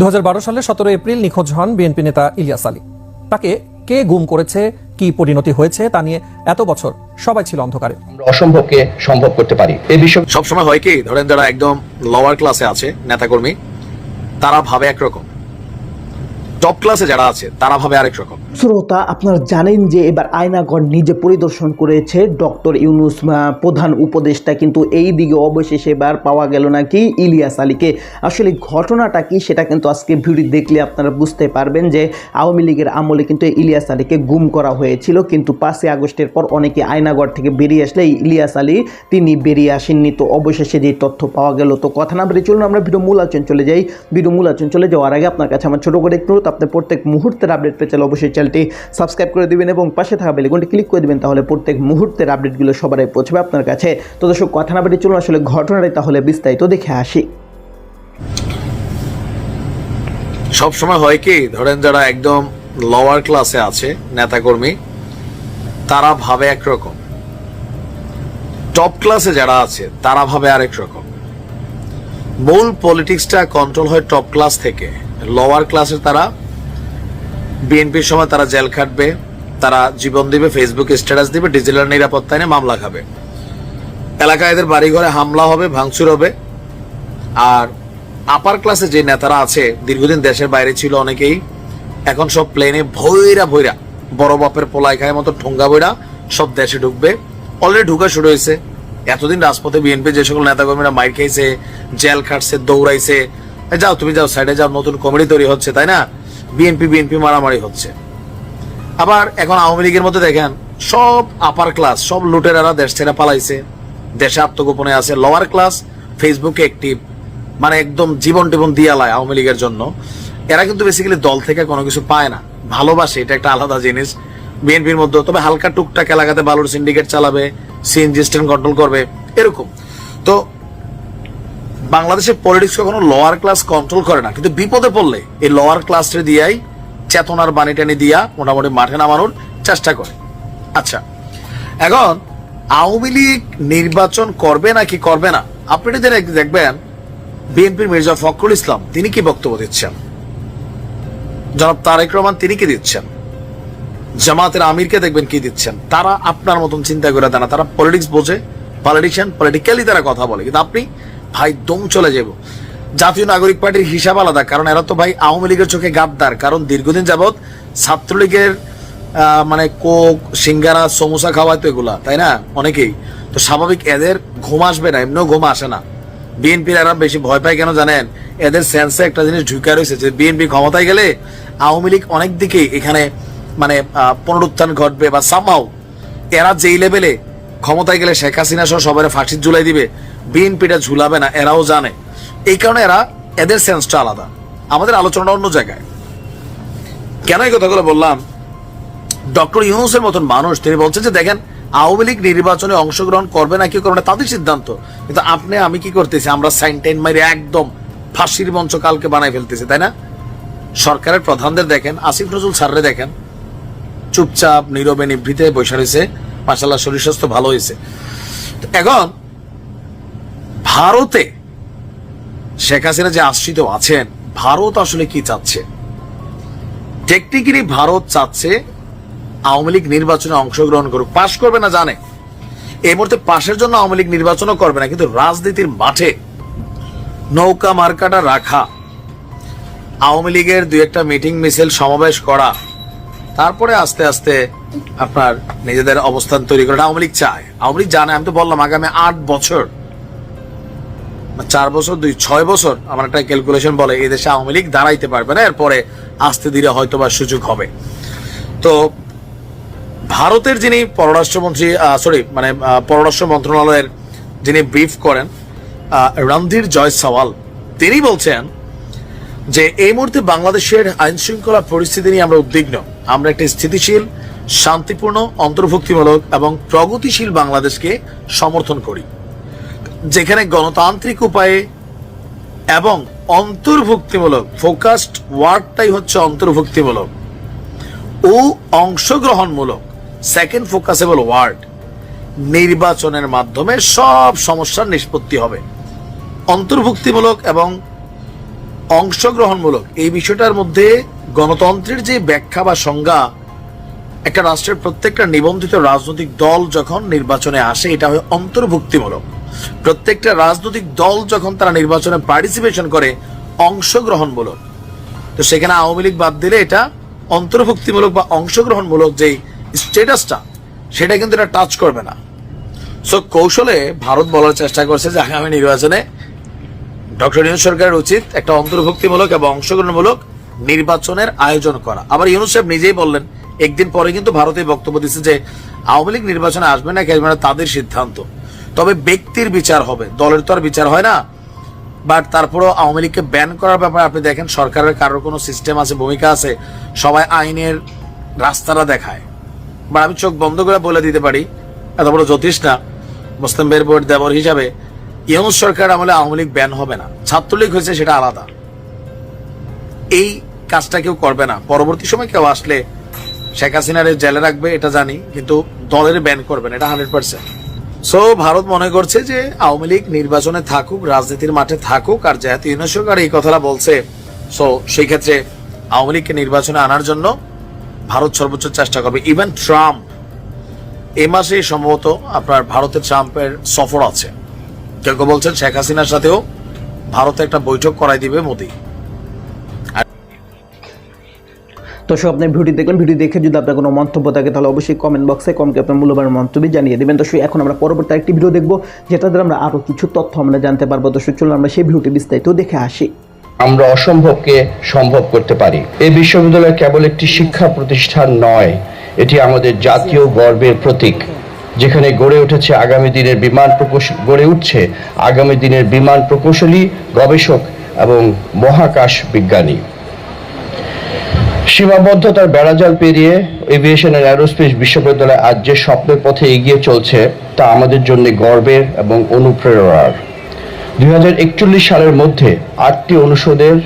দুহাজার বারো সালে সতেরো এপ্রিল নিখোঁজ হন বিএনপি নেতা ইলিয়াস আলী। তাকে কে গুম করেছে কি পরিণতি হয়েছে তা নিয়ে এত বছর সবাই ছিল অন্ধকারে। আমরা অসম্ভবকে সম্ভব করতে পারি। এই বিষয়ে সবসময় হয় কি ধরেন যারা একদম লোয়ার ক্লাসে আছে নেতাকর্মী তারা ভাবে একরকম। টপ ক্লাসে যারা আছে তারা ভাবে আরেক রকম। শ্রোতা, আপনারা জানেন যে এবার আয়নাগর নিজে পরিদর্শন করেছে ডক্টর ইউনুস প্রধান উপদেষ্টা। কিন্তু এই দিকে অবশেষে এবার পাওয়া গেল নাকি ইলিয়াস আলীকে। আসলে ঘটনাটা কি সেটা কিন্তু আজকে ভিডিও দেখলে আপনারা বুঝতে পারবেন যে আওয়ামী লীগের আমলে কিন্তু ইলিয়াস আলীকে গুম করা হয়েছিল। কিন্তু পাঁচই আগস্টের পর অনেকে আয়নাগর থেকে বেরিয়ে আসলে ইলিয়াস আলী, তিনি বেরিয়ে আসেননি। তো অবশেষে যে তথ্য পাওয়া গেল তো কথা না বেরিয়ে চলুন আমরা ভিডিও মূল আলোচনা চলে যাই। ভিডিও মূল আলোচনা চলে যাওয়ার আগে আপনার কাছে আমার ছোট করে একটু আপনার প্রত্যেক মুহূর্তের আপডেট পেতে চাইলে অবশ্যই চ্যানেলটি সাবস্ক্রাইব করে দিবেন এবং পাশে থাকা বেলিকনটি ক্লিক করে দিবেন, তাহলে প্রত্যেক মুহূর্তের আপডেটগুলো সবারই পৌঁছবে আপনার কাছে। তো দর্শক, কথা না বেরিয়ে চলুন, আসলে ঘটনাটাই তাহলে বিস্তারিত দেখে আসি। সব সময় হয় কি, ধরেন যারা একদম লোয়ার ক্লাসে আছে, নেতাকর্মী, তারা ভাবে একরকম। টপ ক্লাসে যারা আছে, তারা ভাবে আরেক রকম। মূল পলিটিক্সটা কন্ট্রোল হয় টপ ক্লাস থেকে লোয়ার ক্লাসের তারা বিএনপির সময় তারা জেল খাটবে, তারা জীবন দিবে ফেসবুকে স্ট্যাটাস দিবে ডিজিটাল নিরাপত্তা এনে মামলা খাবে। এলাকায় এদের বাড়িঘরে হামলা হবে, ভাঙচুর হবে। আর আপার ক্লাসে যে নেতারা আছে, দীর্ঘদিন দেশের বাইরে ছিল অনেকেই, এখন সব প্লেনে ভৈরা ভৈরা, বড় বাপের পোলাই খায় মতো ঠোঙ্গা বইরা সব দেশে ঢুকবে। অলরেডি ঢুকা শুরু হয়েছে। এতদিন রাজপথে বিএনপি যে সকল নেতাকর্মীরা মাইর খাইছে, জেল খাটছে, দৌড়াইছে যাও, তুমি যাও সাইডে যাও, নতুন কমেডি তৈরি হচ্ছে, তাই না? বিএনপি বিএনপি মারামারি হচ্ছে। আবার এখন আওয়ামী লীগের মধ্যে দেখেন, সব আপার ক্লাস সব লুটেরারা দেশ ছেড়ে পালাইছে। দেশে আত্মগোপনে আছে লোয়ার ক্লাস ফেসবুকে একটিভ মানে একদম জীবন টিবন দিয়ালায় আওয়ামী লীগের জন্য। এরা কিন্তু বেসিক্যালি দল থেকে কোনো কিছু পায় না। ভালোবাসে, এটা একটা আলাদা জিনিস। বিএনপির মধ্যে, তবে হালকা টুকটাক এলাকাতে বালুর সিন্ডিকেট চালাবে সিএনজি স্ট্যান্ড কন্ট্রোল করবে, এরকম। তো বাংলাদেশের পলিটিক্স কখনো লোয়ার ক্লাস কন্ট্রোল করে না। কিন্তু বিপদে পড়লে এই লোয়ার ক্লাসটা দিয়াই চেতনার বাণী টানি দিয়া মোটামুটি মাঠে নামানোর চেষ্টা করে। আচ্ছা এখন আওয়ামী লীগ নির্বাচন করবে নাকি করবে না? আপনি দেখবেন বিএনপির মির্জা ফখরুল ইসলাম, তিনি কি বক্তব্য দিচ্ছেন? জনাব তারেক রহমান, তিনি কি দিচ্ছেন? জামাতের আমিরকে দেখবেন কি দিচ্ছেন? তারা আপনার মতন চিন্তা করে দেয় না। তারা পলিটিক্স বোঝে পলিটিশিয়ান পলিটিক্যালি তারা কথা বলে। কিন্তু আপনি ভাই, দম চলে যাব। জাতীয় নাগরিক পার্টির হিসাব আলাদা, কারণ এরা তো ভাই আওয়ামী লীগের চোখে গাদ্দার। কারণ দীর্ঘদিন যাবৎ ছাত্রলীগের মানে কোক, সিঙ্গারা, সমোসা খাওয়ায় তো এগুলা, তাই না? অনেকেই। তো স্বাভাবিক এদের ঘুম আসবে না, এমনিও ঘুম আসে না। বিএনপির এরা বেশি ভয় পায় কেন জানেন? এদের সেন্সে একটা জিনিস ঢুকা রয়েছে যে বিএনপি ক্ষমতায় গেলে আওয়ামী লীগ অনেক দিকেই এখানে মানে পুনরুত্থান ঘটবে বা সামাও এরা যেই লেভেলে ক্ষমতায় গেলে শেখ হাসিনা সহ সবাই ফাঁসির ঝুলাই দিবে, বিএনপিটা ঝুলাবে না, এরাও জানে। এই কারণে এরা, এদের সেন্সটা আলাদা। আমাদের আলোচনাটা অন্য জায়গায়। কেন এই কথাগুলো বললাম? ডক্টর ইউনুসের মতন মানুষ, তিনি বলছেন যে, দেখেন, আওয়ামী লীগ নির্বাচনে অংশগ্রহণ করবে না, কি করবে তাদের সিদ্ধান্ত। কিন্তু আপনি, আমি কি করতেছি? আমরা সাইন টাইন মারি একদম ফাঁসির মঞ্চ কালকে বানাই ফেলতেছি, তাই না? সরকারের প্রধানদের দেখেন, আসিফ নজরুল স্যাররে দেখেন। চুপচাপ, নীরবে, নিভৃতে বসে রয়েছে। মাসাল্লাহ শরীর স্বাস্থ্য ভালো হয়েছে। এখন ভারতে শেখ হাসিনা যে আশ্রিত আছেন, ভারত আসলে কি চাচ্ছে? টেকনিক্যালি ভারত চাচ্ছে আওয়ামী লীগ নির্বাচনে অংশগ্রহণ করুক। পাশ করবে না জানে। এই মুহূর্তে পাশের জন্য আওয়ামী লীগ নির্বাচনও করবে না, কিন্তু রাজনীতির মাঠে নৌকা মার্কাটা রাখা, আওয়ামী লীগের দুই একটা মিটিং মিছিল সমাবেশ করা, তারপরে আস্তে আস্তে আপনার নিজেদের অবস্থান তৈরি করা আওয়ামী লীগ চায়। আওয়ামী লীগ জানে, আমি তো বললাম, আগামী আট বছর চার বছর, দুই, ছয় বছর আমার একটা ক্যালকুলেশন বলে, এই দেশে আওয়ামী লীগ দাঁড়াইতে পারবে না, এরপরে আস্তে ধীরে হয়তো বা সুযোগ হবে। তো, ভারতের যিনি পররাষ্ট্রমন্ত্রী সরি মানে পররাষ্ট্র মন্ত্রণালয়ের যিনি ব্রিফ করেন রণধীর জয়সওয়াল তিনি বলছেন যে, এই মুহূর্তে বাংলাদেশের আইন শৃঙ্খলা পরিস্থিতি নিয়ে আমরা উদ্বিগ্ন। আমরা একটি স্থিতিশীল শান্তিপূর্ণ, অন্তর্ভুক্তিমূলক এবং প্রগতিশীল বাংলাদেশকে সমর্থন করি। যেখানে গণতান্ত্রিক উপায়ে এবং অন্তর্ভুক্তিমূলক ফোকাসড ওয়ার্ডটাই হচ্ছে অন্তর্ভুক্তিমূলক। ও অংশগ্রহণমূলক সেকেন্ড ফোকাসেবল ওয়ার্ড নির্বাচনের মাধ্যমে সব সমস্যার নিষ্পত্তি হবে। অন্তর্ভুক্তিমূলক এবং অংশগ্রহণমূলক, এই বিষয়টার মধ্যে গণতন্ত্রের যে ব্যাখ্যা বা সংজ্ঞা একটা রাষ্ট্রের প্রত্যেকটা নিবন্ধিত রাজনৈতিক দল যখন নির্বাচনে আসে, এটা হয় অন্তর্ভুক্তিমূলক। প্রত্যেকটা রাজনৈতিক দল যখন তারা নির্বাচনে পার্টিসিপেশন করে, অংশগ্রহণমূলক। তো সেখানে আওয়ামী লীগ বাদ দিলে এটা অন্তর্ভুক্তিমূলক বা অংশগ্রহণমূলক যে স্টেটাসটা সেটা কিন্তু এটা টাচ করবে না। সো কৌশলে ভারত বলার চেষ্টা করছে যে আগামী নির্বাচনে ডক্টর ইউনুস সরকারের উচিত একটা অন্তর্ভুক্তিমূলক এবং অংশগ্রহণমূলক নির্বাচনের আয়োজন করা। আবার ইউনুসেফ নিজেই বললেন একদিন পরে কিন্তু ভারতে বক্তব্য দিচ্ছে যে, আওয়ামী লীগ নির্বাচনে আসবে না কি আসবে না তাদের সিদ্ধান্ত। তবে ব্যক্তির বিচার হবে, দলের তো আর বিচার হয় না। বাট তারপরেও আওয়ামী লীগকে ব্যান করার ব্যাপারে আপনি দেখেন, সরকারের কারোর কোনো সিস্টেম আছে, ভূমিকা আছে, সবাই আইনের রাস্তাটা দেখায়। বা আমি চোখ বন্ধ করে বলে দিতে পারি, এত বড় জ্যোতিষ না, মুসলিম বের বোর্ড দেবর হিসাবে, ইউনুস সরকার আমলে আওয়ামী লীগ ব্যান হবে না। ছাত্রলীগ হয়েছে সেটা আলাদা। এই কাজটা কেউ করবে না। পরবর্তী সময় কেউ আসলে শেখ হাসিনারে জেলে রাখবে, এটা জানি, কিন্তু দলের ব্যান করবেন এটা হান্ড্রেড পার্সেন্ট সো ভারত মনে করছে যে আওয়ামী লীগ নির্বাচনে থাকুক, রাজনীতির মাঠে থাকুক, আর যেহেতু ইউনুস সরকার এই কথাটা বলছে সো সেই ক্ষেত্রে আওয়ামী লীগকে নির্বাচনে আনার জন্য ভারত সর্বোচ্চ চেষ্টা করবে। ইভেন ট্রাম্প এ মাসে সম্ভবত আপনার ভারতের ট্রাম্পের সফর আছে। কেউ কেউ বলছেন শেখ হাসিনার সাথেও ভারতে একটা বৈঠক করাই দিবে মোদী। দর্শক আপনার ভিডিও দেখলেন, ভিডিও দেখে যদি আপনার কোনো মন্তব্য থাকে, তাহলে অবশ্যই কমেন্ট বক্সে কমকে আপনার মূল্যবান মন্তব্য জানিয়ে দেবেন। দর্শক এখন আমরা পরবর্তী একটি ভিডিও দেখব যেটা দ্বারা আমরা আরও কিছু তথ্য আমরা জানতে পারব। দর্শক চলুন আমরা সেই ভিডিওটি বিস্তারিত দেখে আসি। আমরা অসম্ভবকে সম্ভব করতে পারি। এই বিশ্ববিদ্যালয় কেবল একটি শিক্ষা প্রতিষ্ঠান নয়, এটি আমাদের জাতীয় গর্বের প্রতীক। যেখানে গড়ে উঠেছে আগামী দিনের বিমান প্রকৌশল গড়ে উঠছে আগামী দিনের বিমান প্রকৌশলী, গবেষক এবং মহাকাশ বিজ্ঞানী। সীমাবদ্ধতার বেড়াজাল পেরিয়ে এভিয়েশন অ্যান্ড অ্যারোস্পেস বিশ্ববিদ্যালয় আজ যে স্বপ্নের পথে এগিয়ে চলছে, তা আমাদের জন্য গর্বের এবং অনুপ্রেরণার। দুই হাজার একচল্লিশ সালের মধ্যে আটটি অনুষদের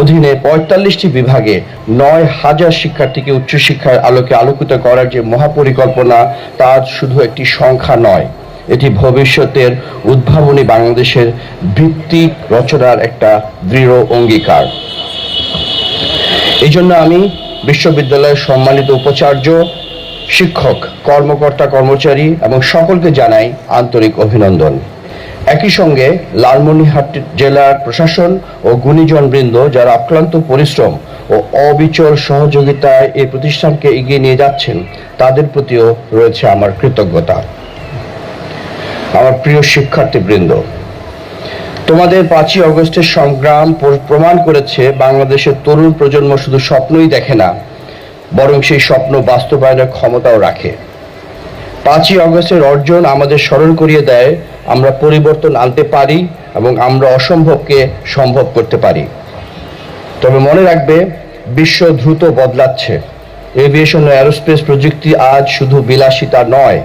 অধীনে পঁয়তাল্লিশটি বিভাগে নয় হাজার শিক্ষার্থীকে উচ্চশিক্ষার আলোকে আলোকিত করার যে মহাপরিকল্পনা, তা শুধু একটি সংখ্যা নয়, এটি ভবিষ্যতের উদ্ভাবনী বাংলাদেশের ভিত্তি রচনার একটা দৃঢ় অঙ্গীকার। এই জন্য আমি বিশ্ববিদ্যালয়ের সম্মানিত উপাচার্য, শিক্ষক, কর্মকর্তা, কর্মচারী এবং সকলকে জানাই আন্তরিক অভিনন্দন। একই সঙ্গে লালমনিরহাট জেলার প্রশাসন ও গুণীজনবৃন্দ যারা আক্রান্ত পরিশ্রম ও অবিচল সহযোগিতায় এই প্রতিষ্ঠানকে এগিয়ে নিয়ে যাচ্ছেন, তাদের প্রতিও রয়েছে আমার কৃতজ্ঞতা। আমার প্রিয় শিক্ষার্থীবৃন্দ তোমাদের পাঁচই অগস্টের সংগ্রাম প্র- প্রমাণ করেছে বাংলাদেশের তরুণ প্রজন্ম শুধু স্বপ্নই দেখে না, বরং সেই স্বপ্ন বাস্তবায়নের ক্ষমতাও রাখে। পাঁচই অগস্টের অর্জন আমাদের স্মরণ করিয়ে দেয়, আমরা পরিবর্তন আনতে পারি এবং আমরা অসম্ভবকে সম্ভব করতে পারি। তবে মনে রাখবে, বিশ্ব দ্রুত বদলাচ্ছে। এভিয়েশন ও অ্যারোস্পেস প্রযুক্তি আজ শুধু বিলাসিতা নয়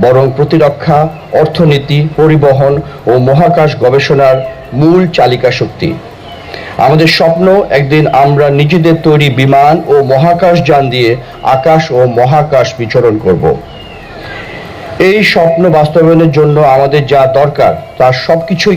বরং প্রতিরক্ষা, অর্থনীতি, পরিবহন ও মহাকাশ গবেষণার মূল চালিকা শক্তি। আমাদের স্বপ্ন, একদিন আমরা নিজেদের তৈরি বিমান ও মহাকাশ যান দিয়ে আকাশ ও মহাকাশ বিচরণ করব। এই স্বপ্ন বাস্তবায়নের জন্য আমাদের যা দরকার, তার সবকিছুই